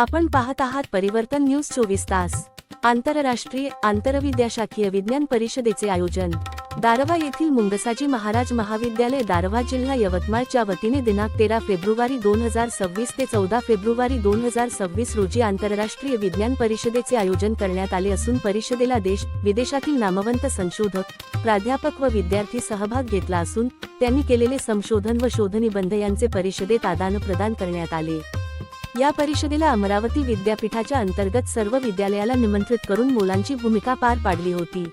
आपण पाहत आहात परिवर्तन न्यूज चोवीस तास. आंतरराष्ट्रीय आंतरविद्याशाखीय विज्ञान परिषदेचे आयोजन. दारवा येथील मुंगसाजी महाराज महाविद्यालय दारवा जिल्हा यवतमाळच्या वतीने दिनांक तेरा फेब्रुवारी दोन हजार सव्वीस ते चौदा फेब्रुवारी दोन हजार सव्वीस रोजी आंतरराष्ट्रीय विज्ञान परिषदेचे आयोजन करण्यात आले असून परिषदेला देश विदेशातील नामवंत संशोधक प्राध्यापक व विद्यार्थी सहभाग घेतला असून त्यांनी केलेले संशोधन व शोधनिबंध यांचे परिषदेत आदानप्रदान करण्यात आले. या परिषदेला अमरावती विद्यापीठाच्या अंतर्गत सर्व विद्यालयाला निमंत्रित करून मुलांची भूमिका पार पाडली होती.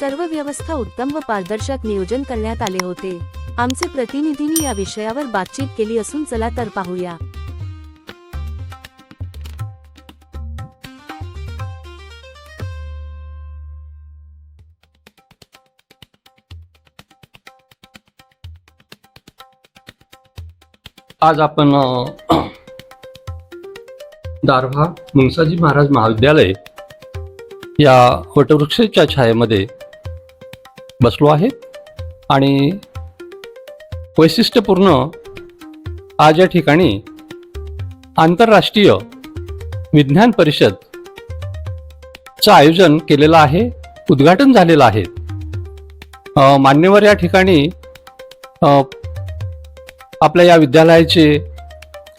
सर्व व्यवस्था उत्तम व पारदर्शक नियोजन करण्यात आले होते. आमचे प्रतिनिधींनी या विषयावर बातचीत केली असून चला तर पाहूया. आज आपण दारव्हा मुंगसाजी महाराज महाविद्यालय या वटवृक्षाच्या छायेमध्ये बसलो आहे. आणि वैशिष्ट्यपूर्ण आज या ठिकाणी आंतरराष्ट्रीय विज्ञान परिषद चं आयोजन केलेलं आहे उद्घाटन झालेलं आहे. मान्यवर या ठिकाणी आपल्या या विद्यालयाचे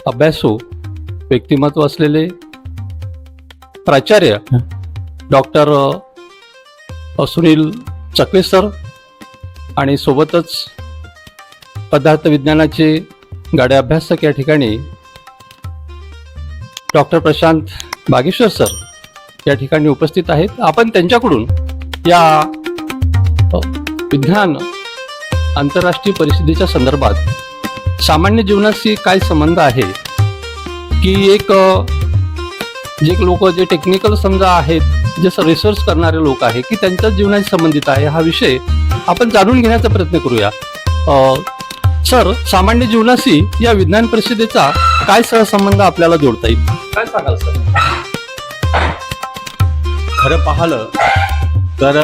अभ्यासू व्यक्तिमत्व असलेले प्राचार्य डॉक्टर सुनील चकवे सर आणि सोबतच पदार्थ विज्ञानाचे गाडे अभ्यासक या ठिकाणी डॉक्टर प्रशांत बागेश्वर सर या ठिकाणी उपस्थित आहेत. आपण त्यांच्याकडून या विज्ञान आंतरराष्ट्रीय परिषदेच्या संदर्भात सामान्य जीवनाशी काय संबंध आहे? की एक जे लोक जे टेक्निकल समजा आहेत जे रिसर्च करणारे लोक आहे की त्यांच्या जीवनाशी संबंधित आहे हा विषय आपण जाणून घेण्याचा प्रयत्न करूया. सर सामान्य जीवनाशी या विज्ञान परिषदेचा काय सहसंबंध आपल्याला जोडता येईल? काय सांगाल सर? खरं पाहिलं तर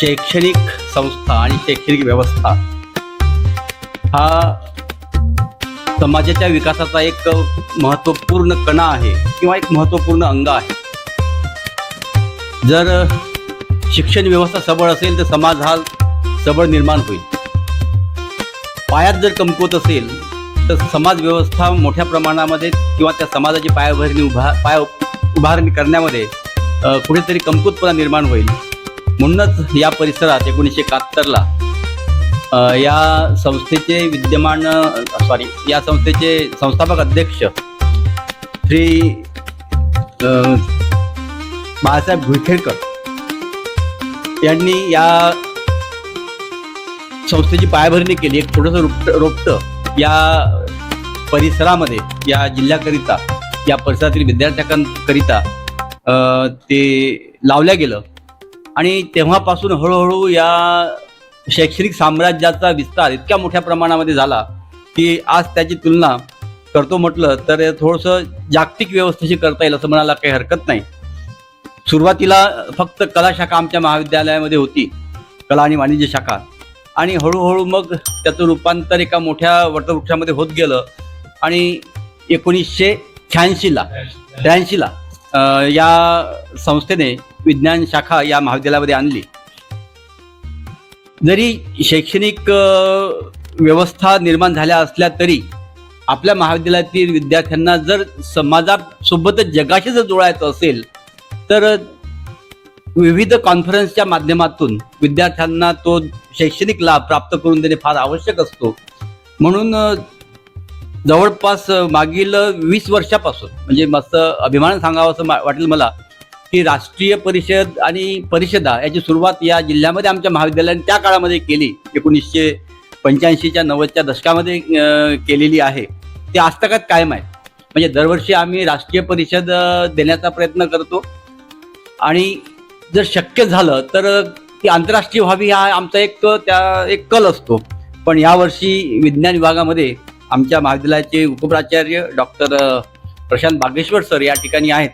शैक्षणिक संस्था आणि शैक्षणिक व्यवस्था हा समाजाच्या विकासाचा एक महत्त्वपूर्ण कणा आहे किंवा एक महत्त्वपूर्ण अंग आहे. जर शिक्षण व्यवस्था सबळ असेल तर समाज हा सबळ निर्माण होईल. पायात जर कमकुवत असेल तर समाज व्यवस्था मोठ्या प्रमाणामध्ये किंवा त्या समाजाची पायाभरणी उभा पाय उभारणी करण्यामध्ये कुठेतरी कमकुतपणा निर्माण होईल. म्हणूनच या परिसरात एकोणीसशे एकाहत्तरला या संस्थेचे विद्यमान सॉरी या संस्थेचे संस्थापक अध्यक्ष श्री बाळासाहेब घुळखेडकर यांनी या संस्थेची पायाभरणी केली. एक छोटंसं रोपट रोपटं या परिसरामध्ये या जिल्ह्याकरिता या परिसरातील विद्यार्थ्यांकरिता ते लावल्या गेलं. आणि तेव्हापासून हळूहळू या शैक्षणिक साम्राज्याचा विस्तार इतक्या मोठ्या प्रमाणामध्ये झाला की आज त्याची तुलना करतो म्हटलं तर थोडंसं जागतिक व्यवस्थेशी करता येईल असं म्हणायला काही हरकत नाही. सुरुवातीला फक्त कला शाखा आमच्या महाविद्यालयामध्ये होती कला आणि वाणिज्य शाखा. आणि हळूहळू मग त्याचं रूपांतर एका मोठ्या वटवृक्षामध्ये होत गेलं आणि एकोणीसशे शहाऐंशीला त्र्याऐंशीला या संस्थेने विज्ञान शाखा या महाविद्यालयामध्ये आणली. जरी शैक्षणिक व्यवस्था निर्माण झाल्या असल्या तरी आपल्या महाविद्यालयातील विद्यार्थ्यांना जर समाजासोबतच जगाशी जर जोडायचं असेल तर विविध कॉन्फरन्सच्या माध्यमातून विद्यार्थ्यांना तो शैक्षणिक लाभ प्राप्त करून देणे फार आवश्यक असतो. म्हणून जवळपास मागील वीस वर्षापासून म्हणजे मस्त अभिमान सांगावं असं वाटेल मला की राष्ट्रीय परिषद आणि परिषदा याची सुरुवात या जिल्ह्यामध्ये आमच्या महाविद्यालयाने त्या काळामध्ये केली. एकोणीसशे पंच्याऐंशीच्या नव्वदच्या दशकामध्ये केलेली आहे. ते आजतकात कायम आहे. म्हणजे दरवर्षी आम्ही राष्ट्रीय परिषद देण्याचा प्रयत्न करतो. आणि जर शक्य झालं तर ती आंतरराष्ट्रीय व्हावी हा आमचा एक त्या एक कल असतो. पण यावर्षी विज्ञान विभागामध्ये आमच्या महाविद्यालयाचे उपप्राचार्य डॉक्टर प्रशांत बागेश्वर सर या ठिकाणी आहेत.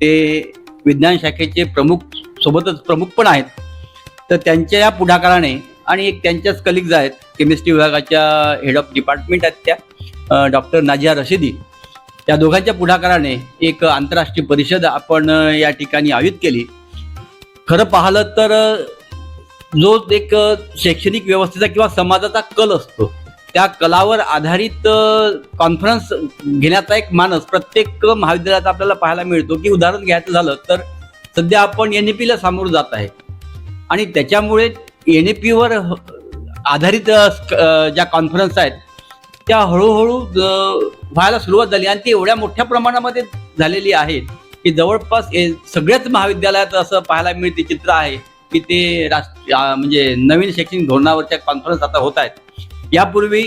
ते विज्ञान शाखेचे प्रमुख सोबतच प्रमुख पण आहेत. तर त्यांच्या या पुढाकाराने आणि एक त्यांच्याच कलिग्ज आहेत केमिस्ट्री विभागाच्या हेड ऑफ डिपार्टमेंट आहेत त्या डॉक्टर नाजिया रशिदी. त्या दोघांच्या पुढाकाराने एक आंतरराष्ट्रीय परिषद आपण या ठिकाणी आयोजित केली. खरं पाहिलं तर जो एक शैक्षणिक व्यवस्थेचा किंवा समाजाचा कल असतो. त्या कलावर आधारित कॉन्फरन्स घेण्याचा एक मानस प्रत्येक महाविद्यालयात आपल्याला पाहायला मिळतो की उदाहरण घ्यायचं झालं तर सध्या आपण एन ए पीला सामोरं जात आहे. आणि त्याच्यामुळे एन ए पीवर आधारित ज्या कॉन्फरन्स आहेत त्या हळूहळू व्हायला सुरुवात झाली. आणि ती एवढ्या मोठ्या प्रमाणामध्ये झालेली आहेत की जवळपास सगळ्याच महाविद्यालयात असं पाहायला मिळते चित्र आहे की ते राष्ट्र म्हणजे नवीन शैक्षणिक धोरणावरच्या कॉन्फरन्स आता होत आहेत. यापूर्वी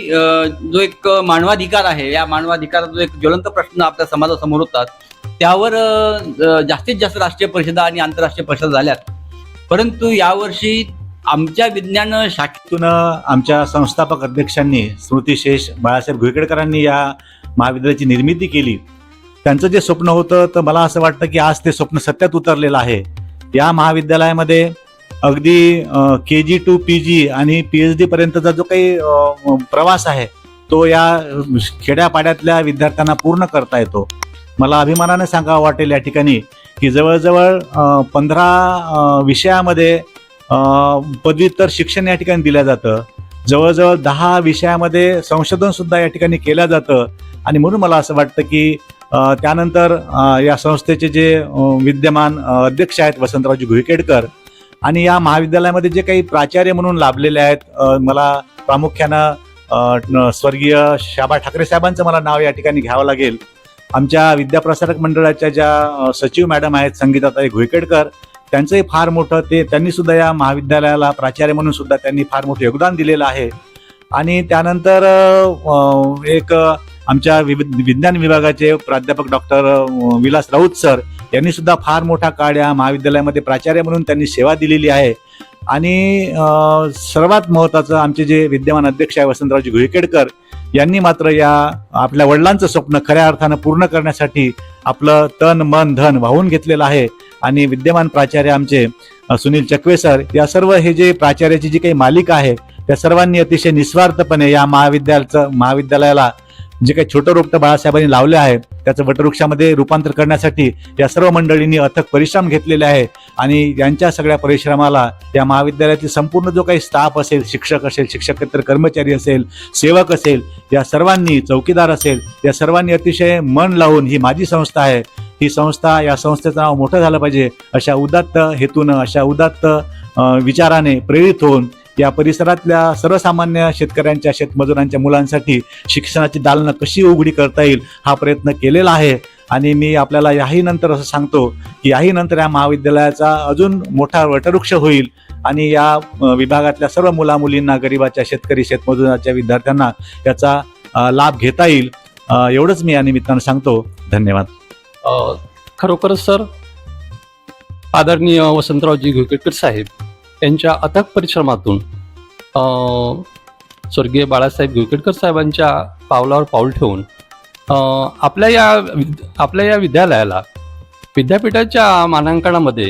जो एक मानवाधिकार आहे या मानवाधिकाराचा जो एक ज्वलंत प्रश्न आपल्या समाजासमोर होतात त्यावर जास्तीत जास्त राष्ट्रीय परिषदा आणि आंतरराष्ट्रीय परिषदा झाल्यात. परंतु यावर्षी आमच्या विज्ञान शाखेतून आमच्या संस्थापक अध्यक्षांनी स्मृतिशेष बाळासाहेब घुईकडकरांनी या महाविद्यालयाची निर्मिती केली. त्यांचं जे स्वप्न होतं तर मला असं वाटतं की आज ते स्वप्न सत्यात उतरलेलं आहे. या महाविद्यालयामध्ये अगदी के जी टू पी जी आणि पी एच डी पर्यंतचा जो काही प्रवास आहे तो या खेड्यापाड्यातल्या विद्यार्थ्यांना पूर्ण करता येतो. मला अभिमानाने सांगावं वाटेल या ठिकाणी की जवळजवळ पंधरा विषयामध्ये पदव्युत्तर शिक्षण या ठिकाणी दिलं जातं. जवळजवळ दहा विषयामध्ये संशोधन सुद्धा या ठिकाणी केलं जातं आणि म्हणून मला असं वाटतं की त्यानंतर या संस्थेचे जे विद्यमान अध्यक्ष आहेत वसंतरावजी घुईकेडकर आणि या महाविद्यालयामध्ये जे काही प्राचार्य म्हणून लाभलेले आहेत मला प्रामुख्यानं स्वर्गीय शाबा ठाकरे साहेबांचं मला नाव या ठिकाणी घ्यावं लागेल. आमच्या विद्याप्रसारक मंडळाच्या ज्या सचिव मॅडम आहेत संगीताताई घोईकेडकर त्यांचंही फार मोठं ते त्यांनी सुद्धा या महाविद्यालयाला प्राचार्य म्हणून सुद्धा त्यांनी फार मोठं योगदान दिलेलं आहे. आणि त्यानंतर एक आमच्या विविध विज्ञान विभागाचे प्राध्यापक डॉक्टर विलास राऊत सर यांनी सुद्धा फार मोठा काळ या महाविद्यालयामध्ये प्राचार्य म्हणून त्यांनी सेवा दिलेली आहे. आणि सर्वात महत्त्वाचं आमचे जे विद्यमान अध्यक्ष आहे वसंतरावजी घुईकेडकर यांनी मात्र या आपल्या वडिलांचं स्वप्न खऱ्या अर्थानं पूर्ण करण्यासाठी आपलं तन मन धन वाहून घेतलेलं आहे. आणि विद्यमान प्राचार्य आमचे सुनील चकवे सर या सर्व हे जे प्राचार्याची जी काही मालिका आहे त्या सर्वांनी अतिशय निस्वार्थपणे या महाविद्यालयाचं महाविद्यालयाला जे काही छोटं रोपटं बाळासाहेबांनी लावले आहे त्याचं वटवृक्षामध्ये रूपांतर करण्यासाठी या सर्व मंडळींनी अथक परिश्रम घेतलेले आहे आणि यांच्या सगळ्या परिश्रमाला या महाविद्यालयातील संपूर्ण जो काही स्टाफ असेल शिक्षक असेल शिक्षकेतर कर्मचारी असेल सेवक असेल या सर्वांनी चौकीदार असेल या सर्वांनी अतिशय मन लावून ही माझी संस्था आहे. ही संस्था या संस्थेचं नाव मोठं झालं पाहिजे अशा उदात्त हेतूनं अशा उदात्त विचाराने प्रेरित होऊन या परिसरातल्या सर्वसामान्य शेतकऱ्यांच्या शेतमजुरांच्या मुलांसाठी शिक्षणाची दालनं कशी उघडी करता येईल हा प्रयत्न केलेला आहे. आणि मी आपल्याला याही नंतर असं सांगतो की याही नंतर या महाविद्यालयाचा अजून मोठा वटवृक्ष होईल. आणि या विभागातल्या सर्व मुलामुलींना गरिबाच्या शेतकरी शेतमजुराच्या विद्यार्थ्यांना याचा लाभ घेता येईल. एवढंच मी या निमित्तानं सांगतो. धन्यवाद. खरोखरच सर आदरणीय वसंतरावजी घुकेटकर साहेब यांच्या अथक परिश्रमातून स्वर्गीय बाळासाहेब घोकेडकर साहेबांच्या पावलावर पाऊल ठेवून आपल्या या आपल्या या विद्यालयाला विद्यापीठाच्या मानांकनामध्ये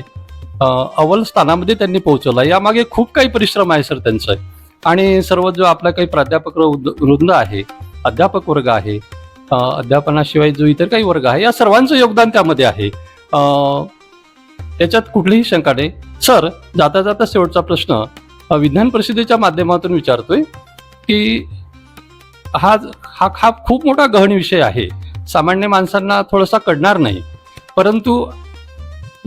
अव्वल स्थानामध्ये त्यांनी पोहोचवला. यामागे खूप काही परिश्रम आहे सर त्यांचं. आणि सर्व जो आपला काही प्राध्यापक वृंद आहे अध्यापक वर्ग आहे अध्यापनाशिवाय जो इतर काही वर्ग आहे या सर्वांचं योगदान त्यामध्ये आहे. त्याच्यात कुठलीही शंका नाही. सर जाता जाता शेवटचा प्रश्न विज्ञान परिषदेच्या माध्यमातून विचारतोय की हा हा हा खूप मोठा गहन विषय आहे. सामान्य माणसांना थोडासा कळणार नाही. परंतु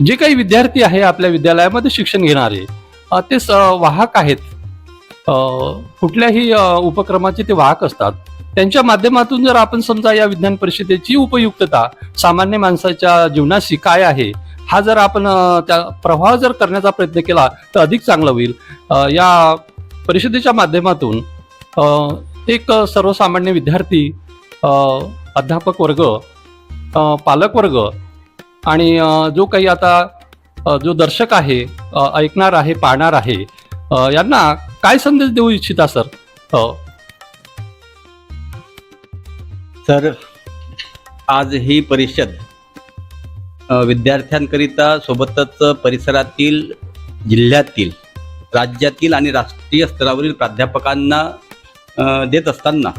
जे काही विद्यार्थी आहे आपल्या विद्यालयामध्ये शिक्षण घेणारे ते स वाहक आहेत. कुठल्याही उपक्रमाचे ते वाहक असतात. त्यांच्या माध्यमातून जर आपण समजा या विज्ञान परिषदेची उपयुक्तता सामान्य माणसाच्या जीवनाशी काय आहे हा जर आपण त्या प्रवाह जर करण्याचा प्रयत्न केला तर अधिक चांगलं होईल. या परिषदेच्या माध्यमातून एक सर्वसामान्य विद्यार्थी अध्यापक वर्ग पालक वर्ग आणि जो काही आता जो दर्शक आहे ऐकणार आहे पाहणार आहे यांना काय संदेश देऊ इच्छिता सर? हो. सर तर आज ही परिषद विद्यार्थ्यांकरिता सोबतच परिसरातील जिल्ह्यातील राज्यातील आणि राष्ट्रीय स्तरावरील प्राध्यापकांना देत असताना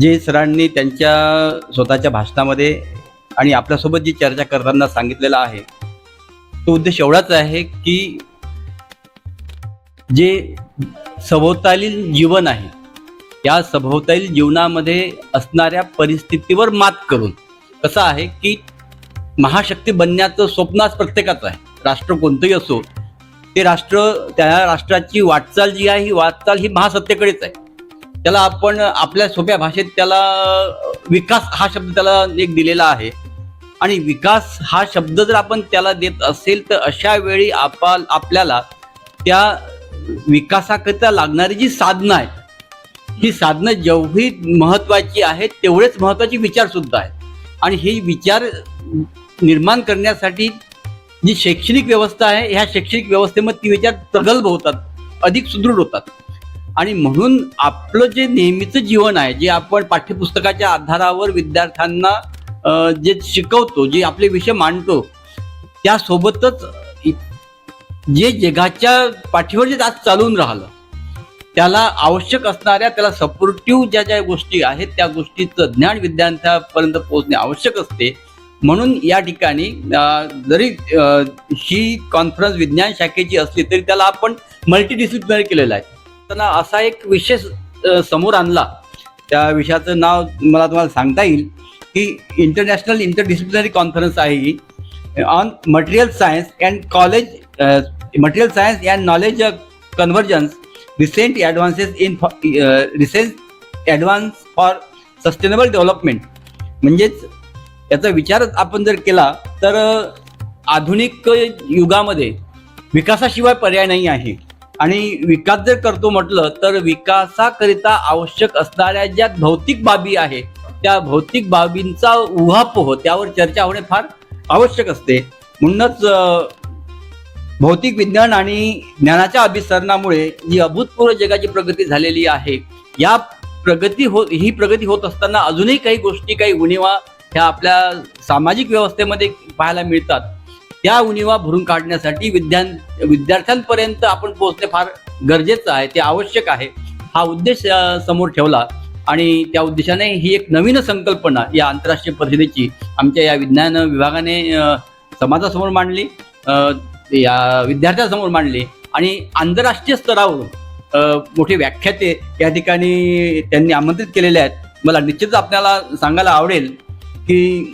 जे सरांनी त्यांच्या स्वतःच्या भाषणामध्ये आणि आपल्यासोबत जी चर्चा करताना सांगितलेला आहे तो उद्देश एवढाच आहे की जे सभोवतालील जीवन आहे या सभोवतालील जीवनामध्ये असणाऱ्या परिस्थितीवर मात करून कसं आहे की महाशक्ती बनण्याचं स्वप्न आज प्रत्येकाचं आहे. राष्ट्र कोणतंही असो ते राष्ट्र त्या राष्ट्राची वाटचाल जी आहे ही वाटचाल ही महासत्तेकडेच आहे. त्याला आपण आपल्या सोप्या भाषेत त्याला विकास हा शब्द त्याला एक दिलेला आहे. आणि विकास हा शब्द जर आपण त्याला देत असेल तर अशा वेळी आपा आपल्याला त्या विकासाकरिता लागणारी जी साधनं आहेत ही साधनं जेवढी महत्वाची आहेत तेवढेच महत्त्वाचे विचारसुद्धा आहेत. आणि हे विचार निर्माण करण्यासाठी जी शैक्षणिक व्यवस्था आहे ह्या शैक्षणिक व्यवस्थेमध्ये ती विचार प्रगल्भ होतात अधिक सुदृढ होतात. आणि म्हणून आपलं जे नेहमीचं जीवन आहे जे आपण पाठ्यपुस्तकाच्या आधारावर विद्यार्थ्यांना जे शिकवतो जे आपले विषय मांडतो त्यासोबतच जे जगाच्या पाठीवर जे आज चालून राहिलं त्याला आवश्यक असणाऱ्या त्याला सपोर्टिव्ह ज्या ज्या गोष्टी आहेत त्या गोष्टीचं ज्ञान विद्यार्थ्यापर्यंत पोहोचणे आवश्यक असते. म्हणून या ठिकाणी जरी ही कॉन्फरन्स विज्ञान शाखेची असली तरी त्याला आपण मल्टीडिसिप्लिनरी केलेलं आहे. त्यांना असा एक विशेष समोर आणला. त्या विषयाचं नाव मला तुम्हाला सांगता येईल की इंटरनॅशनल इंटरडिसिप्लिनरी कॉन्फरन्स आहे ही. On material science and college material science and knowledge convergence recent advances in recent advance for sustainable development म्हणजेच याचा विचार आपण जर केला तर आधुनिक युगामध्ये विकासाशिवाय पर्याय नाही आहे. आणि विकास जर करतो म्हटलं तर विकासाकरिता आवश्यक असणाऱ्या ज्या भौतिक बाबी आहे त्या भौतिक बाबींचा उहापोह हो, त्यावर चर्चा होणे फार आवश्यक असते. म्हणूनच भौतिक विज्ञान आणि ज्ञानाच्या अभिसरणामुळे जी अभूतपूर्व जगाची प्रगती झालेली आहे या प्रगती हो ही प्रगती होत असताना अजूनही काही गोष्टी काही उणीवा ह्या आपल्या सामाजिक व्यवस्थेमध्ये पाहायला मिळतात. त्या उणीवा भरून काढण्यासाठी विद्या विद्यार्थ्यांपर्यंत आपण पोहोचणे फार गरजेचं आहे ते आवश्यक आहे. हा उद्देश समोर ठेवला आणि त्या उद्देशाने ही एक नवीन संकल्पना या आंतरराष्ट्रीय परिषदेची आमच्या या विज्ञान विभागाने समाजासमोर मांडली या विद्यार्थ्यांसमोर मांडली आणि आंतरराष्ट्रीय स्तरावरून मोठे व्याख्याते या ठिकाणी त्यांनी आमंत्रित केलेले आहेत. मला निश्चितच आपल्याला सांगायला आवडेल की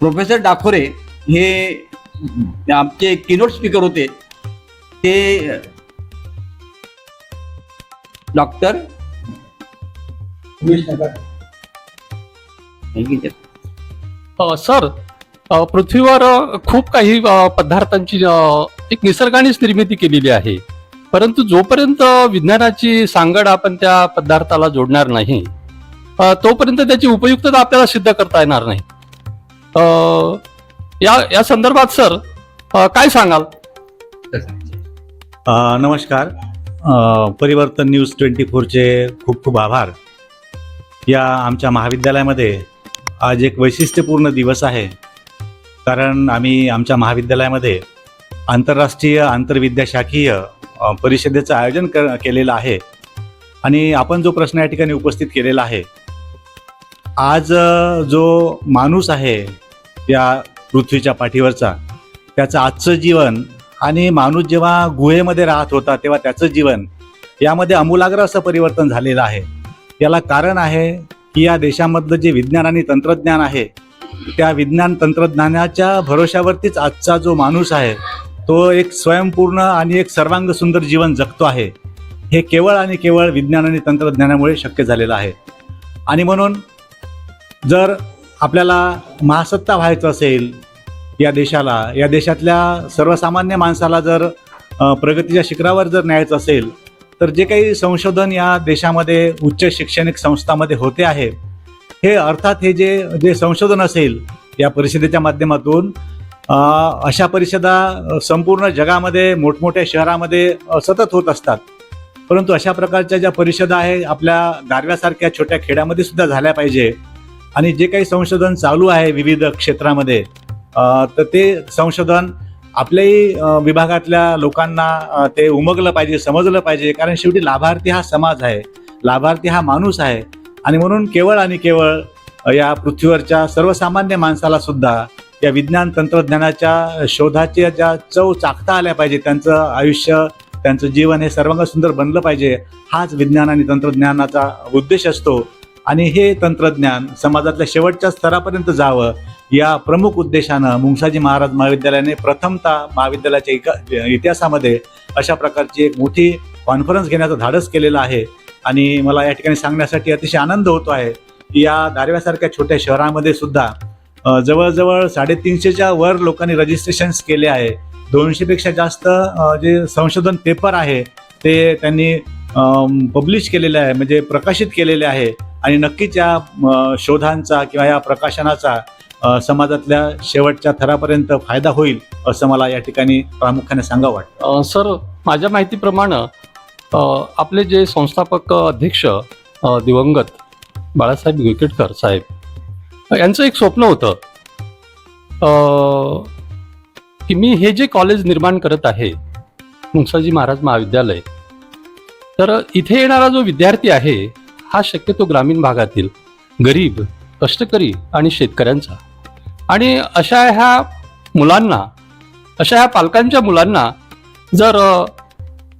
प्रोफेसर डाखोरे हे आमचे किनोट स्पीकर होते. ते डॉक्टर सर पृथ्वीवर खूप काही पदार्थांची एक निसर्गानेच निर्मिती केलेली आहे. परंतु जोपर्यंत विज्ञानाची सांगड आपण त्या पदार्थाला जोडणार नाही तोपर्यंत त्याची उपयुक्तता आपल्याला सिद्ध करता येणार नाही. या या संदर्भात सर काय सांगाल? नमस्कार. परिवर्तन न्यूज ट्वेंटी फोरचे खूप खूप आभार. या आमच्या महाविद्यालयामध्ये आज एक वैशिष्ट्यपूर्ण दिवस आहे. कारण आम्ही आमच्या महाविद्यालयामध्ये आंतरराष्ट्रीय आंतरविद्याशाखीय परिषदेचं आयोजन कर केलेलं आहे. आणि आपण जो प्रश्न या ठिकाणी उपस्थित केलेला आहे आज जो माणूस आहे या पृथ्वीच्या पाठीवरचा त्याचं आजचं जीवन आणि माणूस जेव्हा गुहेमध्ये राहत होता तेव्हा त्याचं जीवन यामध्ये आमूलाग्र असं परिवर्तन झालेलं आहे. याला कारण आहे की या देशामधलं जे विज्ञान आणि तंत्रज्ञान आहे त्या विज्ञान तंत्रज्ञानाच्या भरोश्यावरतीच आजचा जो माणूस आहे तो एक स्वयंपूर्ण आणि एक सर्वांग सुंदर जीवन जगतो आहे. हे केवळ आणि केवळ विज्ञान आणि तंत्रज्ञानामुळे शक्य झालेलं आहे. आणि म्हणून जर आपल्याला महासत्ता व्हायचं असेल या देशाला या देशातल्या सर्वसामान्य माणसाला जर प्रगतीच्या शिखरावर जर न्यायचं असेल तर जे काही संशोधन या देशामध्ये उच्च शैक्षणिक संस्थामध्ये होते आहे हे अर्थात हे जे जे संशोधन असेल या परिषदेच्या माध्यमातून अशा परिषदा संपूर्ण जगामध्ये मोठमोठ्या शहरामध्ये सतत होत असतात. परंतु अशा प्रकारच्या ज्या परिषदा आहे आपल्या गारव्यासारख्या छोट्या खेड्यामध्ये सुद्धा झाल्या पाहिजे. आणि जे काही संशोधन चालू आहे विविध क्षेत्रामध्ये तर ते संशोधन आपल्याही विभागातल्या लोकांना ते उमगलं पाहिजे समजलं पाहिजे. कारण शेवटी लाभार्थी हा समाज आहे. लाभार्थी हा माणूस आहे. आणि म्हणून केवळ आणि केवळ या पृथ्वीवरच्या सर्वसामान्य माणसाला सुद्धा या विज्ञान तंत्रज्ञानाच्या शोधाच्या ज्या चव चाखता आल्या पाहिजे त्यांचं आयुष्य त्यांचं जीवन हे सर्वांग सुंदर बनलं पाहिजे हाच विज्ञान आणि तंत्रज्ञानाचा उद्देश असतो. आणि हे तंत्रज्ञान समाजातल्या शेवटच्या स्तरापर्यंत जावं या प्रमुख उद्देशानं मुंगसाजी महाराज महाविद्यालयाने प्रथमतः महाविद्यालयाच्या इका- इतिहासामध्ये अशा प्रकारची एक मोठी कॉन्फरन्स घेण्याचं धाडस केलेलं आहे. आणि मला या ठिकाणी सांगण्यासाठी अतिशय आनंद होतो आहे की या दारव्यासारख्या छोट्या शहरामध्ये सुद्धा जवळजवळ साडेतीनशेच्या वर लोकांनी रजिस्ट्रेशन्स केले आहे. दोनशेपेक्षा जास्त जे संशोधन पेपर आहे ते त्यांनी पब्लिश केलेले आहे म्हणजे प्रकाशित केलेले आहे. आणि नक्कीच या शोधांचा किंवा या प्रकाशनाचा समाजातल्या शेवटच्या थरापर्यंत फायदा होईल असं मला या ठिकाणी प्रामुख्याने सांगावं वाटतं. सर माझ्या माहितीप्रमाणे आपले जे संस्थापक अध्यक्ष दिवंगत बाळासाहेब विकेटकर साहेब यांचं एक स्वप्न होतं की मी हे जे कॉलेज निर्माण करत आहे मुंगसाजी महाराज महाविद्यालय तर इथे येणारा जो विद्यार्थी आहे हा शक्यतो ग्रामीण भागातील गरीब कष्टकरी आणि शेतकऱ्यांचा. आणि अशा ह्या मुलांना अशा ह्या पालकांच्या मुलांना जर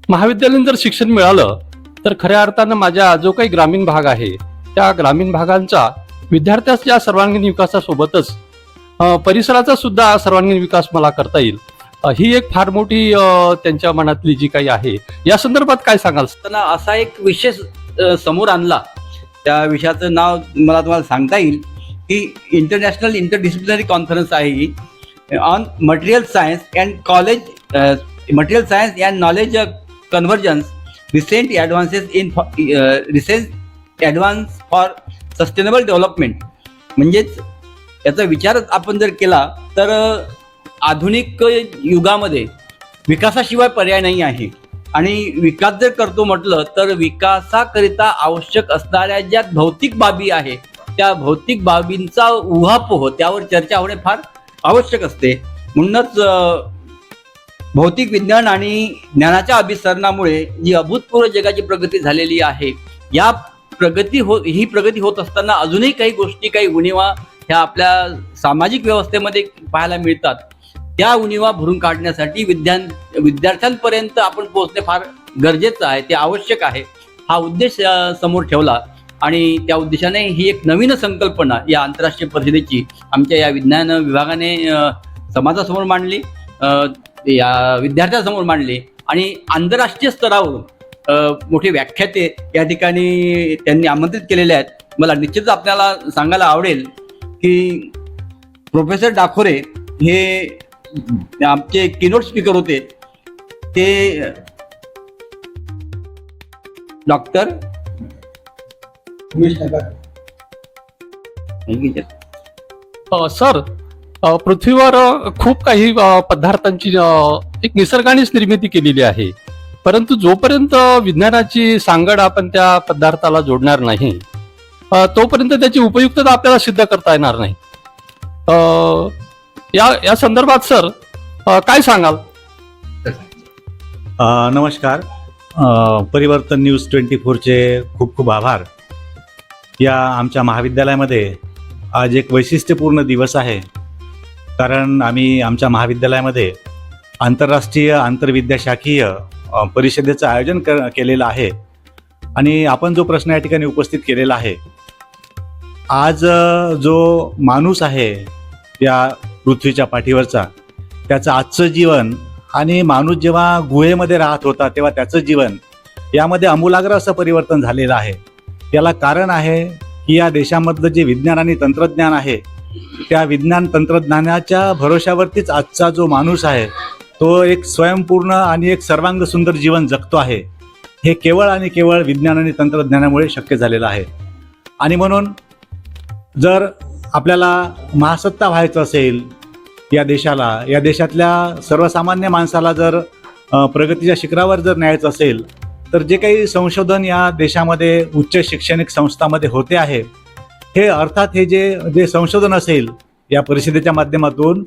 महाविद्यालयीन जर शिक्षण मिळालं तर खऱ्या अर्थानं माझ्या जो काही ग्रामीण भाग आहे त्या ग्रामीण भागांचा विद्यार्थ्यांच्या सर्वांगीण विकासासोबतच परिसराचा सुद्धा सर्वांगीण विकास मला करता येईल. ही एक फार मोठी त्यांच्या मनातली जी काही आहे या संदर्भात काय सांगाल? त्यांना असा एक विशेष समोर आणला. त्या विषयाचं नाव मला तुम्हाला सांगता येईल की इंटरनॅशनल इंटरडिसिप्लिनरी कॉन्फरन्स आहे ही. On material science and college material science and knowledge convergence recent advances in recent advance for sustainable development म्हणजेच याचा विचार आपण जर केला तर आधुनिक युगामध्ये विकासाशिवाय पर्याय नाही आहे. आणि विकास जर करतो म्हटलं तर विकासाकरिता आवश्यक असणाऱ्या ज्या भौतिक बाबी आहे त्या भौतिक बाबींचा उहापोह त्यावर चर्चा होणे फार आवश्यक असते. म्हणूनच भौतिक विज्ञान आणि ज्ञानाच्या अभिसरणामुळे जी अभूतपूर्व जगाची प्रगती झालेली आहे या प्रगती हो ही प्रगती होत असताना अजूनही काही गोष्टी काही उणीवा ह्या आपल्या सामाजिक व्यवस्थेमध्ये पाहायला मिळतात. त्या उणीवा भरून काढण्यासाठी विद्या विद्यार्थ्यांपर्यंत आपण पोहोचणे फार गरजेचं आहे ते आवश्यक आहे. हा उद्देश समोर ठेवला. आणि त्या उद्देशाने ही एक नवीन संकल्पना या आंतरराष्ट्रीय परिषदेची आमच्या या विज्ञान विभागाने समाजासमोर मांडली या विद्यार्थ्यांसमोर मांडली. आणि आंतरराष्ट्रीय स्तरावरून मोठे व्याख्याते या ठिकाणी त्यांनी आमंत्रित केलेले आहेत. मला निश्चितच आपल्याला सांगायला आवडेल की प्रोफेसर डाखोरे हे आमचे किनोट स्पीकर होते. ते डॉक्टर अ, सर पृथ्वीवर खूप काही पदार्थांची एक निसर्गानेच निर्मिती केलेली आहे. परंतु जोपर्यंत विज्ञानाची सांगड आपण त्या पदार्थाला जोडणार नाही तोपर्यंत त्याची उपयुक्तता आपल्याला सिद्ध करता येणार नाही. अ, या या संदर्भात सर अ, काय सांगाल? अ, नमस्कार. अ, परिवर्तन न्यूज ट्वेंटी फोरचे खूप खूप आभार. या आमच्या महाविद्यालयामध्ये आज एक वैशिष्ट्यपूर्ण दिवस आहे. कारण आम्ही आमच्या महाविद्यालयामध्ये आंतरराष्ट्रीय आंतरविद्याशाखीय अ, परिषदेचं आयोजन कर केलेलं आहे. आणि आपण जो प्रश्न या ठिकाणी उपस्थित केलेला आहे आज अ, जो माणूस आहे या पृथ्वीच्या पाठीवरचा. त्याचं आजचं जीवन आणि माणूस जेव्हा गुहेमध्ये राहत होता तेव्हा त्याचं जीवन यामध्ये आमूलाग्र असं परिवर्तन झालेलं आहे. याला कारण आहे की या देशामधलं जे विज्ञान आणि तंत्रज्ञान आहे त्या विज्ञान तंत्रज्ञानाच्या भरोश्यावरतीच आजचा जो माणूस आहे तो एक स्वयंपूर्ण आणि एक सर्वांग सुंदर जीवन जगतो आहे. हे केवळ आणि केवळ विज्ञान आणि तंत्रज्ञानामुळे शक्य झालेलं आहे. आणि म्हणून जर आपल्याला महासत्ता व्हायचं असेल या देशाला या देशातल्या सर्वसामान्य माणसाला जर प्रगतीच्या शिखरावर जर न्यायचं असेल तर जे काही संशोधन या देशामध्ये उच्च शैक्षणिक संस्थामध्ये होते आहे हे अर्थात हे जे जे संशोधन असेल या परिषदेच्या माध्यमातून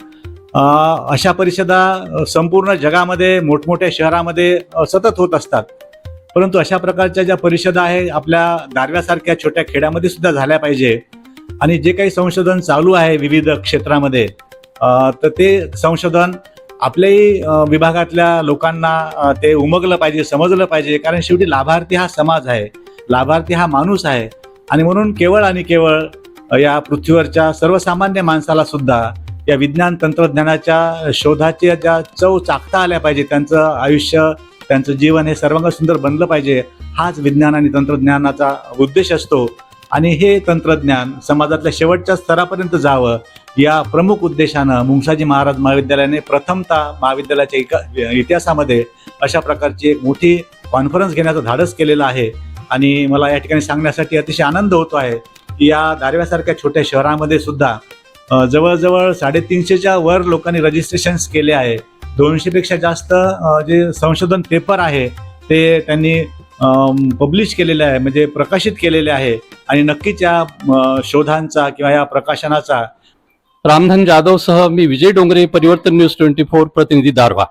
अशा परिषदा संपूर्ण जगामध्ये मोठमोठ्या शहरामध्ये सतत होत असतात. परंतु अशा प्रकारच्या ज्या परिषदा आहे आपल्या दारव्यासारख्या छोट्या खेड्यामध्ये सुद्धा झाल्या पाहिजे. आणि जे काही संशोधन चालू आहे विविध क्षेत्रामध्ये तर ते संशोधन आपल्याही विभागातल्या लोकांना ते उमगलं पाहिजे समजलं पाहिजे. कारण शेवटी लाभार्थी हा समाज आहे. लाभार्थी हा माणूस आहे. आणि म्हणून केवळ आणि केवळ या पृथ्वीवरच्या सर्वसामान्य माणसाला सुद्धा या विज्ञान तंत्रज्ञानाच्या शोधाच्या ज्या चव चाकता आल्या पाहिजे त्यांचं आयुष्य त्यांचं जीवन हे सर्वांग सुंदर बनलं पाहिजे हाच विज्ञान आणि तंत्रज्ञानाचा उद्देश असतो. आणि हे तंत्रज्ञान समाजातल्या शेवटच्या स्तरापर्यंत जावं या प्रमुख उद्देशानं मुंगसाजी महाराज महाविद्यालयाने प्रथमतः महाविद्यालयाच्या इका- इतिहासामध्ये अशा प्रकारची एक मोठी कॉन्फरन्स घेण्याचं धाडस केलेलं आहे. आणि मला या ठिकाणी सांगण्यासाठी अतिशय आनंद होतो आहे की या दारव्यासारख्या छोट्या शहरामध्ये सुद्धा जवळजवळ साडेतीनशेच्या वर लोकांनी रजिस्ट्रेशन्स केले आहे. दोनशेपेक्षा जास्त जे संशोधन पेपर आहे ते त्यांनी पब्लिश केलेले आहे म्हणजे प्रकाशित केलेले आहे आणि नक्कीच या शोधांचा किंवा या प्रकाशनाचा रामधन जाधव सह मी विजय डोंगरे परिवर्तन न्यूज ट्वेंटी फोर प्रतिनिधी दारवा